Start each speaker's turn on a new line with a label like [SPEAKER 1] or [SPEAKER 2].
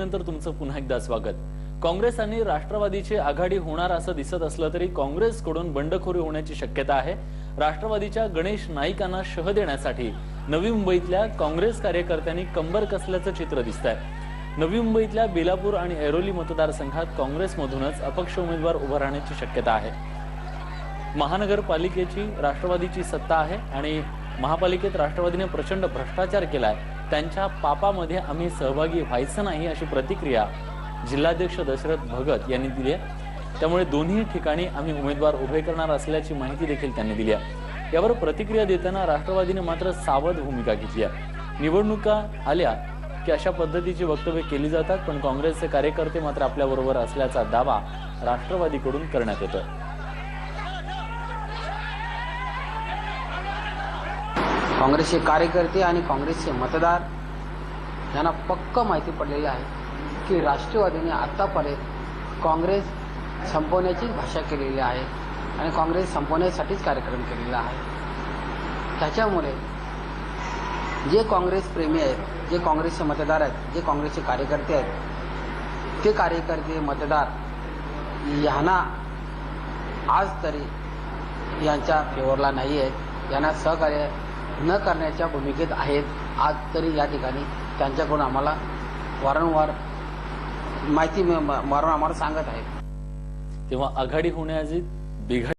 [SPEAKER 1] ब्रेकनंतर तुमचं पुन्हा एकदा स्वागत. काँग्रेस आणि राष्ट्रवादीची आघाडी होणार असं दिसत असलं तरी काँग्रेसकडून बंडखोरी होण्याची शक्यता आहे. राष्ट्रवादीच्या गणेश नाईकांना शह देण्यासाठी नवी मुंबईतल्या काँग्रेस कार्यकर्त्यांनी कंबर कसल्याचं चित्र दिसत आहे नवी मुंबईतल्या बेलापूर आणि ऐरोली मतदारसंघात काँग्रेसमधूनच अपक्ष उमेदवार उभं राहण्याची शक्यता आहे. महानगरपालिकेची राष्ट्रवादीची सत्ता आहे आणि महापालिकेत राष्ट्रवादीने प्रचंड भ्रष्टाचार केला आहे त्यांच्या पापामध्ये आम्ही सहभागी व्हायचं नाही अशी प्रतिक्रिया जिल्हाध्यक्ष दशरथ भगत यांनी दिली आहे. त्यामुळे दोन्ही ठिकाणी आम्ही उमेदवार उभे करणार असल्याची माहिती देखील त्यांनी दिली आहे. यावर प्रतिक्रिया देताना राष्ट्रवादीने मात्र सावध भूमिका घेतली आहे. निवडणुका आल्या की अशा पद्धतीची वक्तव्य केली जातात पण काँग्रेसचे कार्यकर्ते मात्र आपल्याबरोबर असल्याचा दावा राष्ट्रवादीकडून करण्यात येतोय.
[SPEAKER 2] काँग्रेसचे कार्यकर्ते आणि काँग्रेसचे मतदार यांना पक्क माहिती पडलेली आहे की राष्ट्रवादीने आत्तापर्यंत काँग्रेस संपवण्याचीच भाषा केलेली आहे आणि काँग्रेस संपवण्यासाठीच कार्यक्रम केलेला आहे. त्याच्यामुळे जे काँग्रेस प्रेमी आहेत जे काँग्रेसचे मतदार आहेत जे काँग्रेसचे कार्यकर्ते आहेत ते कार्यकर्ते मतदार यांना आज तरी यांच्या फेवरला नाही आहेत यांना सहकार्य न करण्याच्या भूमिकेत आहेत. आज तरी या ठिकाणी त्यांच्याकडून आम्हाला वारंवार माहिती वारंवार आम्हाला सांगत आहेत.
[SPEAKER 1] तेव्हा आघाडी होण्याआधी बिघाडी